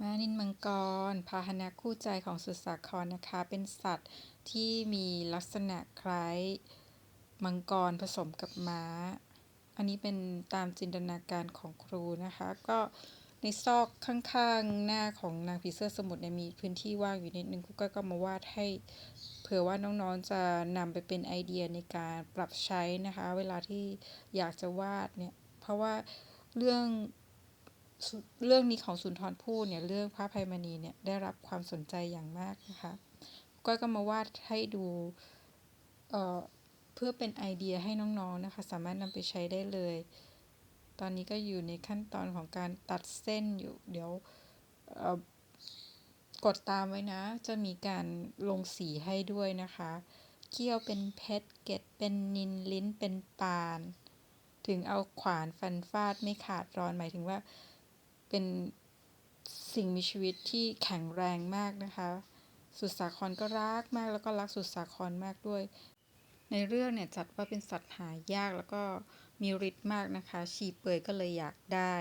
ม้านิลมังกร พาหนะคู่ใจของสุสาครนะคะ เป็นสัตว์ที่มีลักษณะคล้ายมังกรผสมกับม้า อันนี้เป็นตามจินตนาการของครูนะคะ ก็ในซอกข้างๆหน้าของนางผีเสื้อสมุทรเนี่ยมีพื้นที่ว่างอยู่นิดนึงครูก็ก็มาวาดให้ เผื่อว่าน้องๆจะนำไปเป็นไอเดียในการปรับใช้นะคะ เวลาที่อยากจะวาดเนี่ย เพราะว่าเรื่อง เรื่องนี้ของสุนทรภู่เนี่ยเรื่องพระภัยมณีเนี่ยได้รับความสนใจอย่างมากนะคะก้อยก็มาวาดให้ดูเเพื่อเป็นไอเดียให้น้องๆนะคะ สามารถนำไปใช้ได้เลย ตอนนี้ก็อยู่ในขั้นตอนของการตัดเส้นอยู่ เดี๋ยวกดตามไว้นะ จะมีการลงสีให้ด้วยนะคะเกี้ยวเป็นเพชรเกตเป็นนินลิ้นเป็นปาน ถึงเอาขวานฟันฟาดไม่ขาดรอนหมายถึงว่า เป็นสิ่งมีชีวิตที่แข็งแรงมากนะคะ สุดสาครก็รักมากแล้วก็รักสุดสาครมากด้วย ในเรื่องเนี่ยจัดว่าเป็นสัตว์หายากแล้วก็มีฤทธิ์มากนะคะ ชีเปยก็เลยอยากได้